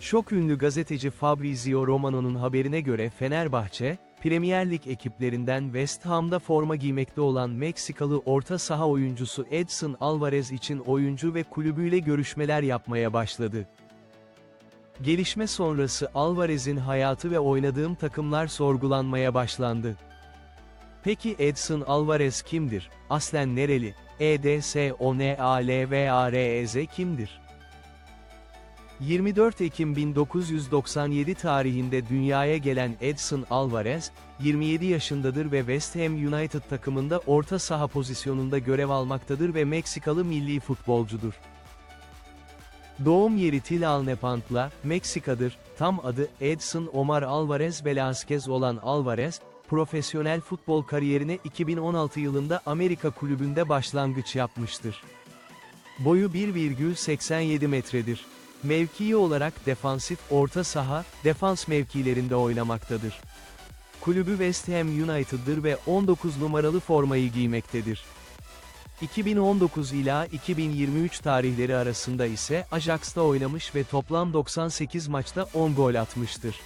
Çok ünlü gazeteci Fabrizio Romano'nun haberine göre Fenerbahçe, Premier Lig ekiplerinden West Ham'da forma giymekte olan Meksikalı orta saha oyuncusu Edson Alvarez için oyuncu ve kulübüyle görüşmeler yapmaya başladı. Gelişme sonrası Alvarez'in hayatı ve oynadığım takımlar sorgulanmaya başlandı. Peki Edson Alvarez kimdir? Aslen nereli? EDSONALVAREZ kimdir? 24 Ekim 1997 tarihinde dünyaya gelen Edson Alvarez, 27 yaşındadır ve West Ham United takımında orta saha pozisyonunda görev almaktadır ve Meksikalı milli futbolcudur. Doğum yeri Tlalnepantla, Meksika'dır, tam adı Edson Omar Alvarez Velázquez olan Alvarez, profesyonel futbol kariyerine 2016 yılında Amerika kulübünde başlangıç yapmıştır. Boyu 1,87 metredir. Mevkii olarak defansif orta saha, defans mevkilerinde oynamaktadır. Kulübü West Ham United'dır ve 19 numaralı formayı giymektedir. 2019 ila 2023 tarihleri arasında ise Ajax'ta oynamış ve toplam 98 maçta 10 gol atmıştır.